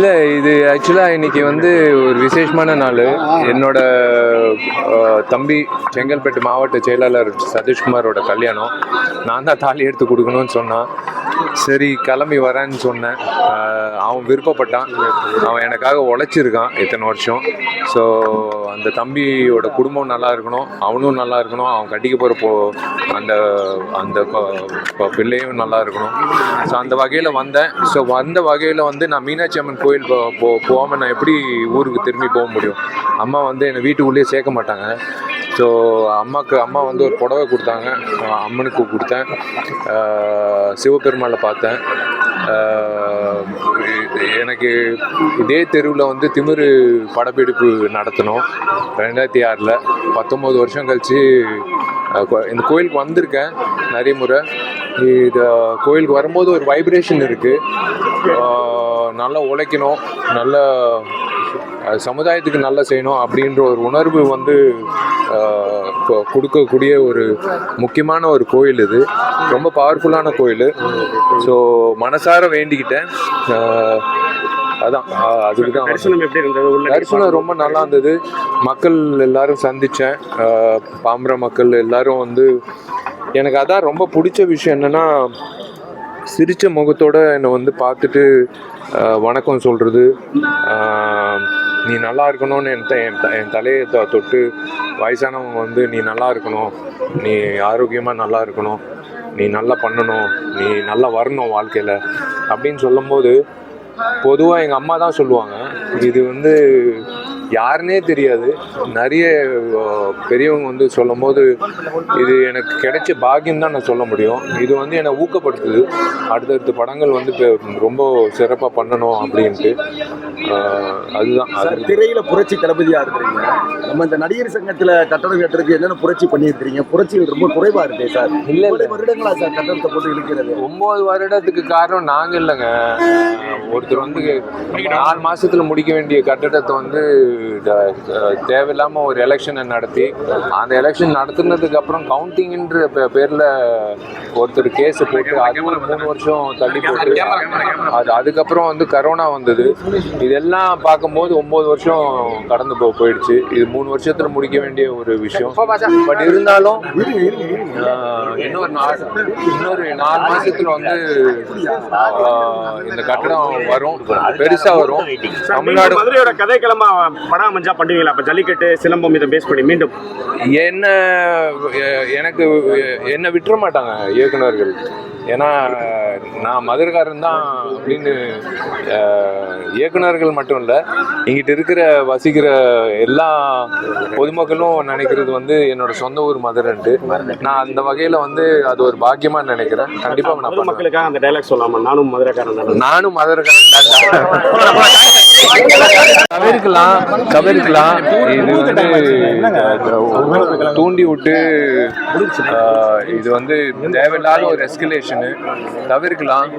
இல்லை இது ஆக்சுவலாக இன்னைக்கு வந்து ஒரு விசேஷமான நாள். என்னோட தம்பி செங்கல்பட்டு மாவட்ட செயலாளர் சதீஷ்குமாரோட கல்யாணம். நான் தான் தாலி எடுத்து கொடுக்கணும்னு சொன்னான். சரி கிளம்பி வரேன்னு சொன்னேன். அவன் விருப்பப்பட்டான். அவன் எனக்காக உழைச்சிருக்கான் இத்தனை வருஷம். ஸோ அந்த தம்பியோட குடும்பம் நல்லா இருக்கணும் அவனும் நல்லா இருக்கணும் அவன் கட்டிக்க போகிற போ அந்த அந்த ப- பிள்ளையும் நல்லா இருக்கணும். ஸோ அந்த வகையில் வந்தேன். ஸோ வந்த வகையில் வந்து நான் மீனாட்சி அம்மன் கோயில் போ போ போகாமல் நான் எப்படி ஊருக்கு திரும்பி போக முடியும்? அம்மா வந்து என்னை வீட்டுக்குள்ளேயே சேர்க்க மாட்டாங்க. ஸோ அம்மாவுக்கு அம்மா வந்து ஒரு புடவை கொடுத்தாங்க. அம்மனுக்கு கொடுத்தேன். சிவபெருமாளை பார்த்தேன். எனக்கு இதே தெருவில் வந்து திமிரு படப்பிடிப்பு நடத்தினோம் ரெண்டாயிரத்தி ஆறில் பத்தொம்போது வருஷம் கழித்து இந்த கோயிலுக்கு வந்திருக்கேன் நிறைய முறை. இது கோயிலுக்கு வரும்போது ஒரு வைப்ரேஷன் இருக்குது நல்லா உழைக்கணும் நல்ல சமுதாயத்துக்கு நல்லா செய்யணும் அப்படின்ற ஒரு உணர்வு வந்து கொடுக்கக்கூடிய ஒரு முக்கியமான ஒரு கோயில் இது. ரொம்ப பவர்ஃபுல்லான கோயில். ஸோ மனசார வேண்டிக்கிட்டேன். அதான். அதுக்கு தான். தரிசனம் ரொம்ப நல்லா இருந்தது. மக்கள் எல்லாரும் சந்தித்தேன் பாம்பர மக்கள் எல்லாரும் வந்து எனக்கு அதான் ரொம்ப பிடிச்ச விஷயம் என்னென்னா சிரித்த முகத்தோட என்னை வந்து பார்த்துட்டு வணக்கம் சொல்கிறது நீ நல்லா இருக்கணும்னு என் என் த- என் தலையை தொட்டு வயசானவங்க வந்து நீ நல்லா இருக்கணும். நீ ஆரோக்கியமாக நல்லா இருக்கணும். நீ நல்லா பண்ணணும். நீ நல்லா வரணும் வாழ்க்கையில். அப்படின்னு சொல்லும்போது பொதுவாக எங்கள் அம்மா தான் சொல்லுவாங்க இது வந்து யாருன்னே தெரியாது. நிறைய பெரியவங்க வந்து சொல்லும்போது இது எனக்கு கிடைச்ச பாக்கியம் தான் நான் சொல்ல முடியும். இது வந்து என்னை ஊக்கப்படுத்துது. அடுத்தடுத்த படங்கள் வந்து இப்ப ரொம்ப சிறப்பாக பண்ணணும் அப்படின்ட்டு. அதுதான். அது திரையில புரட்சி தளபதியா இருக்கிறீங்க. நம்ம இந்த நடிகர் சங்கத்துல கட்டடம் கட்டுறதுக்கு என்னென்ன புரட்சி பண்ணியிருக்கிறீங்க? புரட்சிகள் ரொம்ப குறைவா இருக்கு சார். இல்ல, வருடங்களா சார் கட்டடத்தை போட்டு இழுக்கிறது? ஒன்பது வருடத்துக்கு காரணம் நாங்க இல்லைங்க. ஒருத்தர் வந்து நாலு மாசத்துல முடிக்க வேண்டிய கட்டடத்தை வந்து த- தேவையில்லாம ஒரு எலெக்ஷனை நடத்தி அந்த எலெக்ஷன் நடத்துனதுக்கு அப்புறம் கவுண்டிங்ன்ற பே- பேர்ல ஒருத்தர் கேஸ் போட்டு அது ஒரு மூணு வருஷம் தள்ளி போட்டு அது அதுக்கப்புறம் வந்து கரோனா வந்தது. இதெல்லாம் பார்க்கும்போது ஒன்பது வருஷம் கடந்து போ போயிடுச்சு. இது மூணு வருஷத்துல முடிக்க வேண்டிய ஒரு விஷயம். பட் இருந்தாலும் இன்னொரு நாலு இன்னொரு நாலு மாசத்துல வந்து இந்த கட்டடம் வரும். பெருசா வரும். தமிழ்நாடு மதுரையோட கதைக்களமா படம் அமைஞ்சா பண்ணுவீங்களா? அப்ப ஜல்லிக்கட்டு சிலம்பம் இதை பேஸ் பண்ணி மீண்டும். என்ன எனக்கு என்னை விட்டுற மாட்டாங்க இயக்குனர்கள். ஏன்னா நான் மதுரக்காரன் தான் அப்படின்னு அஹ், இயக்குனர்கள் மட்டும் இல்லை இங்கிட்ட இருக்கிற வசிக்கிற எல்லா பொதுமக்களும் நினைக்கிறது வந்து என்னோட சொந்த ஊர் மதுரைன்ட்டு. நான் அந்த வகையில் வந்து அது ஒரு பாக்கியமா நினைக்கிறேன். கண்டிப்பாக நான் பண்ணுவேன். பொதுமக்களுக்காக அந்த டைலாக் சொல்லாமா நானும் மதுரைக்காரன் தான். நானும் மதுரக்காரன் தவிர்க்கலாம் தவிர்க்கலாம். இது வந்து தூண்டி விட்டு இது வந்து தேவையில்லாத ஒரு எஸ்கலேஷனு தவிர்க்கலாம்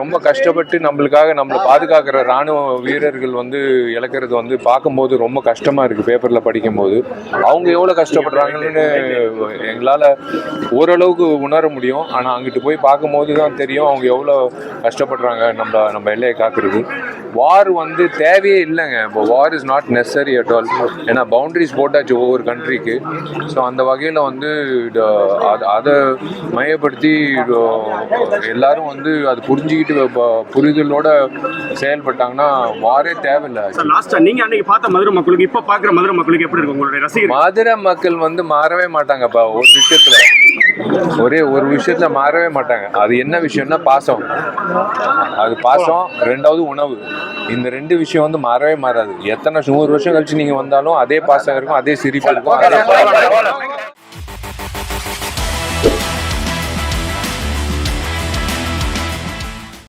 ரொம்ப கஷ்டப்பட்டு நம்மளுக்காக நம்மளை பாதுகாக்கிற ராணுவ வீரர்கள் வந்து இழக்கிறது வந்து பார்க்கும்போது ரொம்ப கஷ்டமா இருக்கு பேப்பர்ல படிக்கும்போது. அவங்க எவ்வளவு கஷ்டப்படுறாங்கன்னு எங்களால ஓரளவுக்கு உணர முடியும். ஆனா அங்கிட்டு போய் பார்க்கும்போது தான் தெரியும் அவங்க எவ்வளோ கஷ்டப்படுறாங்க நம்ம நம்ம எல்லையை காக்குறது. வார் வந்து தேவையே இல்லைங்க. இப்போ war is not necessary at all ஏன்னா பவுண்டரிஸ் போட்டாச்சு ஒவ்வொரு கண்ட்ரிக்கு ஸோ அந்த வகையில் வந்து அது- மையப்படுத்தி எல்லாரும் வந்து அது புரிஞ்சுக்கிட்டு புரிதலோட செயல்பட்டாங்கன்னா வாரே தேவையில்லை. லாஸ்டா நீங்க அன்னைக்கு பார்த்த மதுரை மக்களுக்கு இப்ப பாக்குற மதுரை மக்களுக்கு எப்படி இருக்கு? உங்களுடைய ரசிகர் மதுரை மக்கள் வந்து மாறவே மாட்டாங்கப்பா ஒரு விஷயத்துல. ஒரே ஒரு விஷயத்துல மாறவே மாட்டாங்க. அது என்ன விஷயம்னா பாசம். அது பாசம் ரெண்டாவது உணவு. இந்த ரெண்டு விஷயம் வந்து மாறவே மாறாது. எத்தனை நூறு வருஷம் கழிச்சு நீங்க வந்தாலும் அதே பாசம் இருக்கும் அதே சிரிப்பு இருக்கும் அதே